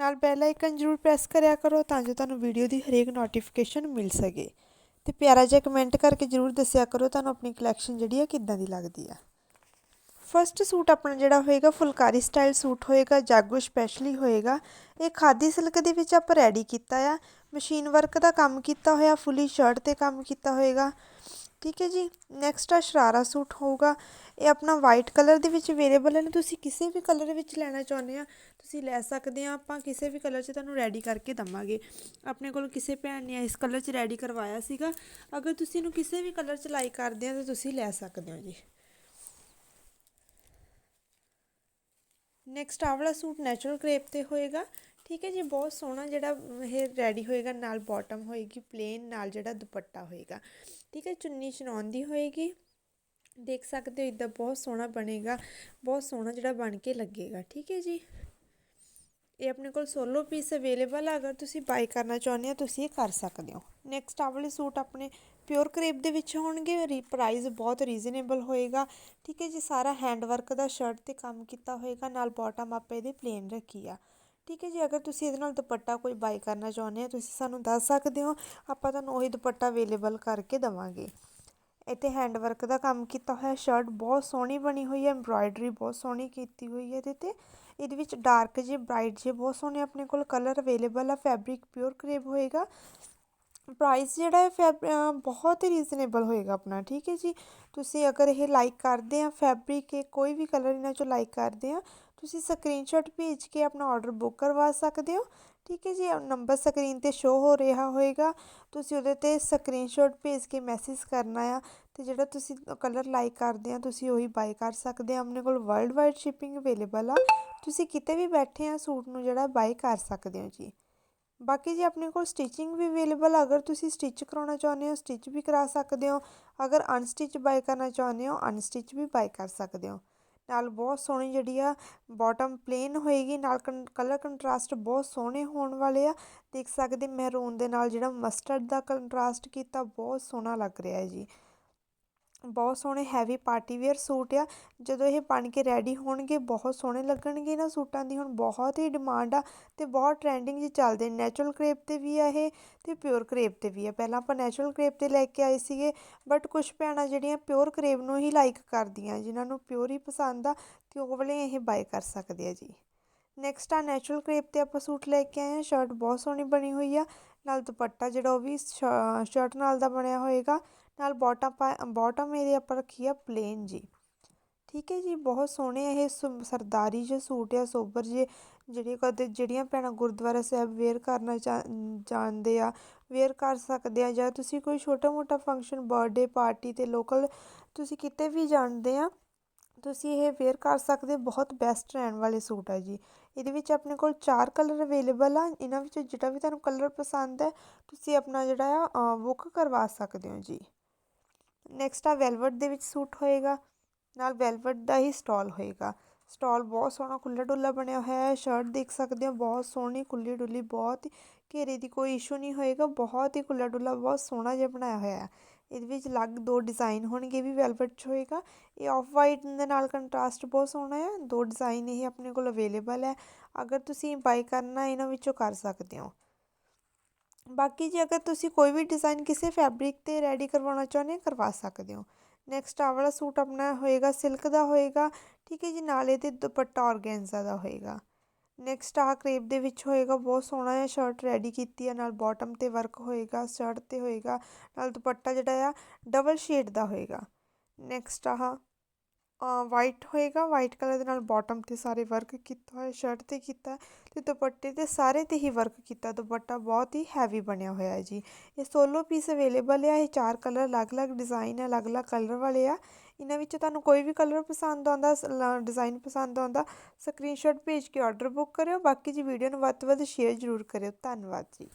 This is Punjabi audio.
ਨਾਲ ਬੈਲ ਆਈਕਨ ਜ਼ਰੂਰ ਪ੍ਰੈਸ ਕਰਿਆ ਕਰੋ ਤਾਂ ਜੋ ਤੁਹਾਨੂੰ ਵੀਡੀਓ ਦੀ ਹਰੇਕ ਨੋਟੀਫਿਕੇਸ਼ਨ ਮਿਲ ਸਕੇ। ਤੇ ਪਿਆਰਾ ਜਿਹਾ ਕਮੈਂਟ ਕਰਕੇ ਜ਼ਰੂਰ ਦੱਸਿਆ ਕਰੋ, ਤੁਹਾਨੂੰ ਆਪਣੀ ਕਲੈਕਸ਼ਨ ਜਿਹੜੀ ਆ ਕਿੱਦਾਂ ਦੀ ਲੱਗਦੀ ਆ। ਫਰਸਟ ਸੂਟ ਆਪਣਾ ਜਿਹੜਾ ਹੋਏਗਾ, ਫੁਲਕਾਰੀ ਸਟਾਈਲ ਸੂਟ ਹੋਏਗਾ, ਜਾਗੋ ਸਪੈਸ਼ਲੀ ਹੋਏਗਾ। ਇਹ ਖਾਦੀ ਸਿਲਕ ਦੇ ਵਿੱਚ ਆਪਾਂ ਰੈਡੀ ਕੀਤਾ ਆ। ਮਸ਼ੀਨ ਵਰਕ ਦਾ ਕੰਮ ਕੀਤਾ ਹੋਇਆ, ਫੁੱਲੀ ਸ਼ਰਟ ਤੇ ਕੰਮ ਕੀਤਾ ਹੋਏਗਾ। ਠੀਕ ਹੈ ਜੀ? ਨੈਕਸਟ ਆ ਸ਼ਰਾਰਾ ਸੂਟ ਹੋਊਗਾ। ਇਹ ਆਪਣਾ ਵਾਈਟ ਕਲਰ ਦੇ ਵਿੱਚ ਅਵੇਲੇਬਲ ਹੈ ਤੁਸੀਂ ਕਿਸੇ ਵੀ ਕਲਰ ਵਿੱਚ ਲੈਣਾ ਚਾਹੁੰਦੇ ਆ, ਤੁਸੀਂ ਲੈ ਸਕਦੇ ਆ। ਆਪਾਂ ਕਿਸੇ ਵੀ ਕਲਰ 'ਚ ਤੁਹਾਨੂੰ ਰੈਡੀ ਕਰਕੇ ਦਵਾਂਗੇ। ਆਪਣੇ ਕੋਲ ਕਿਸੇ ਭੈਣ ਨੇ ਇਸ ਕਲਰ 'ਚ ਰੈਡੀ ਕਰਵਾਇਆ ਸੀਗਾ। ਅਗਰ ਤੁਸੀਂ ਇਹਨੂੰ ਕਿਸੇ ਵੀ ਕਲਰ 'ਚ ਲਾਈ ਕਰਦੇ ਆ, ਤਾਂ ਤੁਸੀਂ ਲੈ ਸਕਦੇ ਹੋ ਜੀ। ਨੈਕਸਟ ਆਹ ਵਾਲਾ ਸੂਟ ਨੈਚੁਰਲ ਕ੍ਰੇਪ ਤੇ ਹੋਏਗਾ। ਠੀਕ ਹੈ ਜੀ? ਬਹੁਤ ਸੋਹਣਾ ਜਿਹੜਾ ਇਹ ਰੈਡੀ ਹੋਏਗਾ, ਨਾਲ ਬਾਟਮ ਹੋਏਗੀ ਪਲੇਨ ਨਾਲ ਜਿਹੜਾ ਦੁਪੱਟਾ ਹੋਏਗਾ। ਠੀਕ ਹੈ, ਚੁੰਨੀ ਚਨਾਉਣ ਦੀ ਹੋਏਗੀ। ਦੇਖ ਸਕਦੇ ਹੋ, ਇਦਾਂ ਬਹੁਤ ਸੋਹਣਾ ਬਣੇਗਾ, ਬਹੁਤ ਸੋਹਣਾ ਜਿਹੜਾ ਬਣ ਕੇ ਲੱਗੇਗਾ, ਠੀਕ ਹੈ ਜੀ। ਇਹ ਆਪਣੇ ਕੋਲ ਸੋਲੋ ਪੀਸ ਅਵੇਲੇਬਲ ਆ, ਅਗਰ ਤੁਸੀਂ ਬਾਈ ਕਰਨਾ ਚਾਹੁੰਦੇ ਹੋ, ਤੁਸੀਂ ਇਹ ਕਰ ਸਕਦੇ ਹੋ। ਨੈਕਸਟ ਆ ਵਾਲੇ ਸੂਟ ਆਪਣੇ ਪਿਓਰ ਕਰੇਪ ਦੇ ਵਿੱਚ ਹੋਣਗੇ ਪ੍ਰਾਈਸ ਬਹੁਤ ਰੀਜ਼ਨੇਬਲ ਹੋਏਗਾ, ਠੀਕ ਹੈ ਜੀ। ਸਾਰਾ ਹੈਂਡ ਵਰਕ ਦਾ ਸ਼ਰਟ ਤੇ ਕੰਮ ਕੀਤਾ ਹੋਏਗਾ, ਨਾਲ ਬਾਟਮ ਆਪੇ ਇਹਦੇ ਪਲੇਨ ਰੱਖੀ ਆ। ਠੀਕ ਹੈ ਜੀ, ਅਗਰ ਤੁਸੀਂ ਇਹਦੇ ਨਾਲ ਦੁਪੱਟਾ ਕੋਈ ਬਾਈ ਕਰਨਾ ਚਾਹੁੰਦੇ ਹੋ, ਤੁਸੀਂ ਸਾਨੂੰ ਦੱਸ ਸਕਦੇ ਹੋ, ਆਪਾਂ ਤੁਹਾਨੂੰ ਉਹੀ ਦੁਪੱਟਾ ਅਵੇਲੇਬਲ ਕਰਕੇ ਦਵਾਂਗੇ। ਇੱਥੇ ਹੈਂਡ ਵਰਕ ਦਾ ਕੰਮ ਕੀਤਾ ਹੋਇਆ ਸ਼ਰਟ ਬਹੁਤ ਸੋਹਣੀ ਬਣੀ ਹੋਈ ਹੈ ਐਮਬ੍ਰਾਇਡਰੀ ਬਹੁਤ ਸੋਹਣੀ ਕੀਤੀ ਹੋਈ ਹੈ ਇਹਦੇ ਤੇ। ਇਹਦੇ ਵਿੱਚ ਡਾਰਕ ਜੇ ਬ੍ਰਾਈਟ ਜੇ ਬਹੁਤ ਸੋਹਣੇ ਆਪਣੇ ਕੋਲ ਕਲਰ ਅਵੇਲੇਬਲ ਆ ਫੈਬਰਿਕ ਪਿਓਰ ਕਰੇਬ ਹੋਏਗਾ। ਪ੍ਰਾਈਸ ਜਿਹੜਾ ਹੈ ਫੈਬ ਬਹੁਤ ਹੀ ਰੀਜ਼ਨੇਬਲ ਹੋਏਗਾ ਆਪਣਾ, ਠੀਕ ਹੈ ਜੀ। ਤੁਸੀਂ ਅਗਰ ਇਹ ਲਾਈਕ ਕਰਦੇ ਆ ਫੈਬਰਿਕ ਕੋਈ ਵੀ ਕਲਰ ਇਹਨਾਂ ਚੋਂ ਲਾਈਕ ਕਰਦੇ ਆ ਤੁਸੀਂ ਸਕਰੀਨਸ਼ਾਟ ਭੇਜ ਕੇ ਆਪਣਾ ਆਰਡਰ ਬੁੱਕ ਕਰਵਾ ਸਕਦੇ ਹੋ। ਠੀਕ ਹੈ ਜੀ ਨੰਬਰ ਸਕਰੀਨ ਤੇ ਸ਼ੋ ਹੋ ਰਿਹਾ ਹੋਏਗਾ। ਤੁਸੀਂ ਉਹਦੇ ਤੇ ਸਕਰੀਨਸ਼ਾਟ ਭੇਜ ਕੇ ਮੈਸੇਜ ਕਰਨਾ ਆ ਤੇ ਜਿਹੜਾ ਤੁਸੀਂ ਕਲਰ ਲਾਈਕ ਕਰਦੇ ਆ, ਤੁਸੀਂ ਉਹੀ ਬਾਈ ਕਰ ਸਕਦੇ ਆ। ਆਪਣੇ ਕੋਲ ਵਰਲਡ ਵਾਈਡ ਸ਼ਿਪਿੰਗ ਅਵੇਲੇਬਲ ਆ। ਤੁਸੀਂ ਕਿਤੇ ਵੀ ਬੈਠੇ ਆ, ਸੂਟ ਨੂੰ ਜਿਹੜਾ ਬਾਈ ਕਰ ਸਕਦੇ ਹੋ ਜੀ। ਬਾਕੀ ਜੀ, ਆਪਣੇ ਕੋਲ ਸਟਿਚਿੰਗ ਵੀ ਅਵੇਲੇਬਲ ਅਗਰ ਤੁਸੀਂ ਸਟਿਚ ਕਰਾਉਣਾ ਚਾਹੁੰਦੇ ਹੋ ਸਟਿਚ ਵੀ ਕਰਾ ਸਕਦੇ ਹੋ। ਅਗਰ ਅਨਸਟਿਚ ਬਾਈ ਕਰਨਾ ਚਾਹੁੰਦੇ ਹੋ ਅਨਸਟਿਚ ਵੀ ਬਾਈ ਕਰ ਸਕਦੇ ਹੋ। ਨਾਲ ਬਹੁਤ ਸੋਹਣੀ ਜਿਹੜੀ ਆ ਬਾਟਮ ਪਲੇਨ ਹੋਏਗੀ, ਨਾਲ ਕਲਰ ਕੰਟਰਾਸਟ ਬਹੁਤ ਸੋਹਣੇ ਹੋਣ ਵਾਲੇ ਆ। ਦੇਖ ਸਕਦੇ ਮਹਿਰੂਨ ਦੇ ਨਾਲ ਜਿਹੜਾ ਮਸਟਰਡ ਦਾ ਕੰਟਰਾਸਟ ਕੀਤਾ, ਬਹੁਤ ਸੋਹਣਾ ਲੱਗ ਰਿਹਾ ਹੈ ਜੀ। ਬਹੁਤ ਸੋਹਣੇ ਹੈਵੀ ਪਾਰਟੀ ਵੇਅਰ ਸੂਟ ਆ। ਜਦੋਂ ਇਹ ਬਣ ਕੇ ਰੈਡੀ ਹੋਣਗੇ, ਬਹੁਤ ਸੋਹਣੇ ਲੱਗਣਗੇ ਇਹਨਾਂ ਸੂਟਾਂ ਦੀ। ਹੁਣ ਬਹੁਤ ਹੀ ਡਿਮਾਂਡ ਆ ਤੇ ਬਹੁਤ ਟ੍ਰੈਂਡਿੰਗ 'ਚ ਚੱਲਦੇ ਨੈਚੁਰਲ ਕਰੇਪ ਤੇ ਵੀ ਆ ਇਹ ਤੇ ਪਿਓਰ ਕਰੇਪ ਤੇ ਵੀ ਆ। ਪਹਿਲਾਂ ਆਪਾਂ ਨੈਚੁਰਲ ਕਰੇਪ ਤੇ ਲੈ ਕੇ ਆਏ ਸੀਗੇ ਬਟ ਕੁਝ ਭੈਣਾਂ ਜਿਹੜੀਆਂ ਪਿਓਰ ਕਰੇਪ ਨੂੰ ਹੀ ਲਾਈਕ ਕਰਦੀਆਂ, ਜਿਨ੍ਹਾਂ ਨੂੰ ਪਿਓਰ ਹੀ ਪਸੰਦ ਆ, ਤੇ ਉਹ ਵਾਲੇ ਇਹ ਬਾਏ ਕਰ ਸਕਦੇ ਆ ਜੀ। ਨੈਕਸਟ ਆ ਨੈਚੁਰਲ ਕਰੇਪ ਤੇ ਆਪਾਂ ਸੂਟ ਲੈ ਕੇ ਆਏ ਆ। ਸ਼ਰਟ ਬਹੁਤ ਸੋਹਣੀ ਬਣੀ ਹੋਈ ਆ। ਨਾਲ ਦੁਪੱਟਾ ਜਿਹੜਾ ਉਹ ਵੀ ਸ਼ਰਟ ਨਾਲ ਦਾ ਬਣਿਆ ਹੋਏਗਾ। ਨਾਲ ਬਾਟਮ ਬੋਟਮ ਇਹਦੇ ਆਪਾਂ ਰੱਖੀ ਆ ਪਲੇਨ ਜੀ। ਠੀਕ ਹੈ ਜੀ, ਬਹੁਤ ਸੋਹਣੇ ਇਹ ਸਰਦਾਰੀ ਜਿਹੇ ਸੂਟ ਆ, ਸੋਬਰ ਜੇ ਜਿਹੜੇ ਕਦੇ, ਜਿਹੜੀਆਂ ਭੈਣਾਂ ਗੁਰਦੁਆਰਾ ਸਾਹਿਬ ਵੇਅਰ ਕਰਨਾ ਜਾਣਦੇ ਆ ਵੇਅਰ ਕਰ ਸਕਦੇ ਆ, ਜਾਂ ਤੁਸੀਂ ਕੋਈ ਛੋਟਾ ਮੋਟਾ ਫੰਕਸ਼ਨ ਬਰਥਡੇ ਪਾਰਟੀ ਤੇ ਲੋਕਲ ਤੁਸੀਂ ਕਿਤੇ ਵੀ ਜਾਣਦੇ ਆ, ਤੁਸੀਂ ਇਹ ਵੇਅਰ ਕਰ ਸਕਦੇ, ਬਹੁਤ ਬੈਸਟ ਰਹਿਣ ਵਾਲੇ ਸੂਟ ਆ ਜੀ। ਇਹਦੇ ਵਿੱਚ ਆਪਣੇ ਕੋਲ ਚਾਰ ਕਲਰ ਅਵੇਲੇਬਲ ਆ, ਇਹਨਾਂ ਵਿੱਚੋਂ ਜਿਹੜਾ ਵੀ ਤੁਹਾਨੂੰ ਕਲਰ ਪਸੰਦ ਹੈ, ਤੁਸੀਂ ਆਪਣਾ ਜਿਹੜਾ ਆ ਬੁੱਕ ਕਰਵਾ ਸਕਦੇ ਹੋ ਜੀ। ਨੈਕਸਟ ਆ ਵੈਲਵਟ ਦੇ ਵਿੱਚ ਸੂਟ ਹੋਏਗਾ। ਨਾਲ ਵੈਲਵਟ ਦਾ ਹੀ ਸਟਾਲ ਹੋਏਗਾ। ਸਟਾਲ ਬਹੁਤ ਸੋਹਣਾ ਖੁੱਲਾ ਡੁੱਲਾ ਬਣਿਆ ਹੋਇਆ ਹੈ। ਸ਼ਰਟ ਦੇਖ ਸਕਦੇ ਹੋ, ਬਹੁਤ ਸੋਹਣੀ, ਖੁੱਲੀ ਡੁੱਲੀ, ਬਹੁਤ ਘੇਰੇ ਦੀ ਕੋਈ ਇਸ਼ੂ ਨਹੀਂ ਹੋਏਗਾ। ਬਹੁਤ ਹੀ ਖੁੱਲਾ ਡੁੱਲਾ, ਬਹੁਤ ਸੋਹਣਾ ਜਿਹਾ ਬਣਾਇਆ ਹੋਇਆ ਹੈ। ਇਹਦੇ ਵਿੱਚ ਅਲੱਗ ਦੋ ਡਿਜ਼ਾਈਨ ਹੋਣਗੇ ਵੀ ਵੈਲਵਟ 'ਚ ਹੋਏਗਾ। ਇਹ ਆਫ ਵਾਈਟ ਦੇ ਨਾਲ ਕੰਟਰਾਸਟ ਬਹੁਤ ਸੋਹਣਾ ਹੈ। ਦੋ ਡਿਜ਼ਾਈਨ ਇਹ ਆਪਣੇ ਕੋਲ ਅਵੇਲੇਬਲ ਹੈ। ਅਗਰ ਤੁਸੀਂ ਬਾਈ ਕਰਨਾ, ਇਹਨਾਂ ਵਿੱਚੋਂ ਕਰ ਸਕਦੇ ਹੋ। ਬਾਕੀ ਜੇ ਅਗਰ ਤੁਸੀਂ ਕੋਈ ਵੀ ਡਿਜ਼ਾਈਨ ਕਿਸੇ ਫੈਬਰਿਕ ਤੇ ਰੈਡੀ ਕਰਵਾਉਣਾ ਚਾਹੁੰਦੇ ਕਰਵਾ ਸਕਦੇ ਹੋ। ਨੈਕਸਟ ਆ ਵਾਲਾ ਸੂਟ ਆਪਣਾ ਹੋਏਗਾ ਸਿਲਕ ਦਾ ਹੋਏਗਾ, ਠੀਕ ਹੈ ਜੀ, ਨਾਲ ਇਹਦੇ ਦੁਪੱਟਾ ਔਰਗੈਂਜ਼ਾ ਦਾ ਹੋਏਗਾ। ਨੈਕਸਟ ਆ ਕ੍ਰੇਪ ਦੇ ਵਿੱਚ ਹੋਏਗਾ, ਬਹੁਤ ਸੋਹਣਾ ਜਿਹਾ ਸ਼ਰਟ ਰੈਡੀ ਕੀਤੀ ਹੈ ਨਾਲ ਬਾਟਮ ਤੇ ਵਰਕ ਹੋਏਗਾ ਸ਼ਰਟ ਤੇ ਹੋਏਗਾ, ਨਾਲ ਦੁਪੱਟਾ ਜਿਹੜਾ ਆ ਡਬਲ ਸ਼ੇਡ ਦਾ ਹੋਏਗਾ। ਨੈਕਸਟ ਆਹ ਵਾਈਟ ਹੋਏਗਾ ਵਾਈਟ ਕਲਰ ਦੇ ਨਾਲ ਬਾਟਮ ਤੇ ਸਾਰੇ ਵਰਕ ਕੀਤਾ ਹੋਇਆ ਸ਼ਰਟ ਤੇ ਕੀਤਾ ਤੇ ਦੁਪੱਟੇ ਤੇ ਸਾਰੇ ਤੇ ਹੀ ਵਰਕ ਕੀਤਾ। ਦੁਪੱਟਾ ਬਹੁਤ ਹੀ ਹੈਵੀ ਬਣਿਆ ਹੋਇਆ ਹੈ ਜੀ। ਇਹ ਸੋਲੋ ਪੀਸ ਅਵੇਲੇਬਲ ਹੈ ਇਹ ਚਾਰ ਕਲਰ ਅਲੱਗ-ਅਲੱਗ ਡਿਜ਼ਾਈਨ ਹੈ ਅਲੱਗ-ਅਲੱਗ ਕਲਰ ਵਾਲੇ ਆ। ਇਹਨਾਂ ਵਿੱਚ ਤੁਹਾਨੂੰ ਕੋਈ ਵੀ ਕਲਰ ਪਸੰਦ ਆਉਂਦਾ ਡਿਜ਼ਾਈਨ ਪਸੰਦ ਆਉਂਦਾ ਸਕਰੀਨਸ਼ਾਟ ਭੇਜ ਕੇ ਆਰਡਰ ਬੁੱਕ ਕਰਿਓ। ਬਾਕੀ ਜੀ ਵੀਡੀਓ ਨੂੰ ਵੱਧ ਤੋਂ ਵੱਧ ਸ਼ੇਅਰ ਜ਼ਰੂਰ ਕਰਿਓ। ਧੰਨਵਾਦ ਜੀ।